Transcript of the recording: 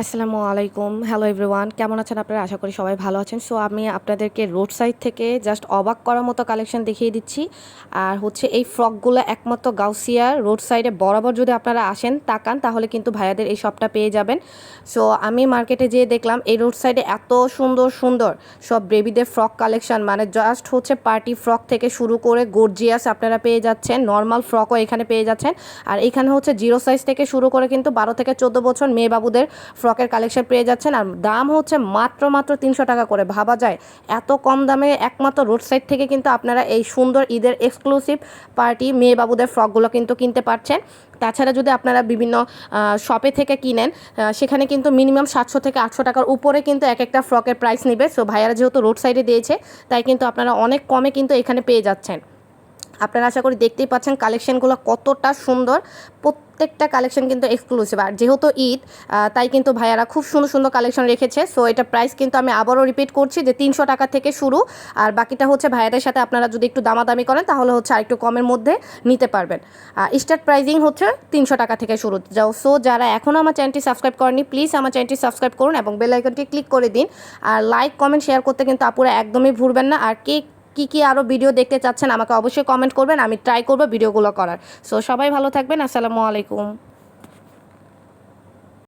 আসসালামু আলাইকুম। Hello everyone কেমন আছেন আপনারা? আশা করি সবাই ভালো আছেন। সো আমি আপনাদেরকে রোড সাইড থেকে জাস্ট অবাক করার মতো কালেকশন দেখিয়ে দিচ্ছি। আর হচ্ছে এই ফ্রকগুলো একমাত্র গাউসিয়া রোড সাইডে বরাবর যদি আপনারা আসেন, তাকান, তাহলে কিন্তু ভাইয়াদের এই শপটা পেয়ে যাবেন। সো আমি মার্কেটে যেয়ে দেখলাম, এই রোড সাইডে এত সুন্দর সুন্দর সব বেবিদের ফ্রক কালেকশন মানে জাস্ট হচ্ছে পার্টি ফ্রক থেকে শুরু করে গর্জিয়াস আপনারা পেয়ে যাচ্ছেন। নর্মাল ফ্রকও এখানে পেয়ে যাচ্ছেন। আর এখানে হচ্ছে জিরো সাইজ থেকে শুরু করে কিন্তু বারো থেকে চোদ্দ বছর মেয়ে বাবুদের ফ্রকের কালেকশন পেয়ে যাচ্ছেন। আর দাম হচ্ছে মাত্র মাত্র তিনশো টাকা করে। ভাবা যায়, এত কম দামে একমাত্র রোড সাইড থেকে কিন্তু আপনারা এই সুন্দর ঈদের এক্সক্লুসিভ পার্টি মেয়ে বাবুদের ফ্রকগুলো কিন্তু কিনতে পারছেন। তাছাড়া যদি আপনারা বিভিন্ন শপে থেকে কিনেন সেখানে কিন্তু মিনিমাম সাতশো থেকে আটশো টাকার উপরে কিন্তু এক একটা ফ্রকের প্রাইস নেবে। সো ভাইয়ারা যেহেতু রোড সাইডে দিয়েছে, তাই কিন্তু আপনারা অনেক কমে কিন্তু এখানে পেয়ে যাচ্ছেন। আপনারা আশা করি দেখতেই পাচ্ছেন কালেকশনগুলো কতটা সুন্দর। প্রত্যেকটা কালেকশন কিন্তু এক্সক্লুসিভ আর যেহেতু ঈদ তাই কিন্তু ভাইয়ারা খুব সুন্দর সুন্দর কালেকশন রেখেছে। সো এটা প্রাইস কিন্তু আমি আবারও রিপিট করছি যে তিনশো টাকা থেকে শুরু। আর বাকিটা হচ্ছে ভাইয়াদের সাথে আপনারা যদি একটু দামাদামি করেন, তাহলে হচ্ছে আরেকটু কমের মধ্যে নিতে পারবেন। স্টার্ট প্রাইজিং হচ্ছে তিনশো টাকা থেকে শুরু। যাও সো যারা এখনও আমার চ্যানেলটি সাবস্ক্রাইব করেনি প্লিজ আমার চ্যানেলটি সাবস্ক্রাইব করুন এবং বেল আইকনটি ক্লিক করে দিন। আর লাইক কমেন্ট শেয়ার করতে কিন্তু আপুরা একদমই ভুলবেন না। আর কে কী কি আরও ভিডিও দেখতে চাচ্ছেন আমাকে অবশ্যই কমেন্ট করবেন, আমি ট্রাই করব ভিডিওগুলো করার। সো সবাই ভালো থাকবেন, আসসালামু আলাইকুম।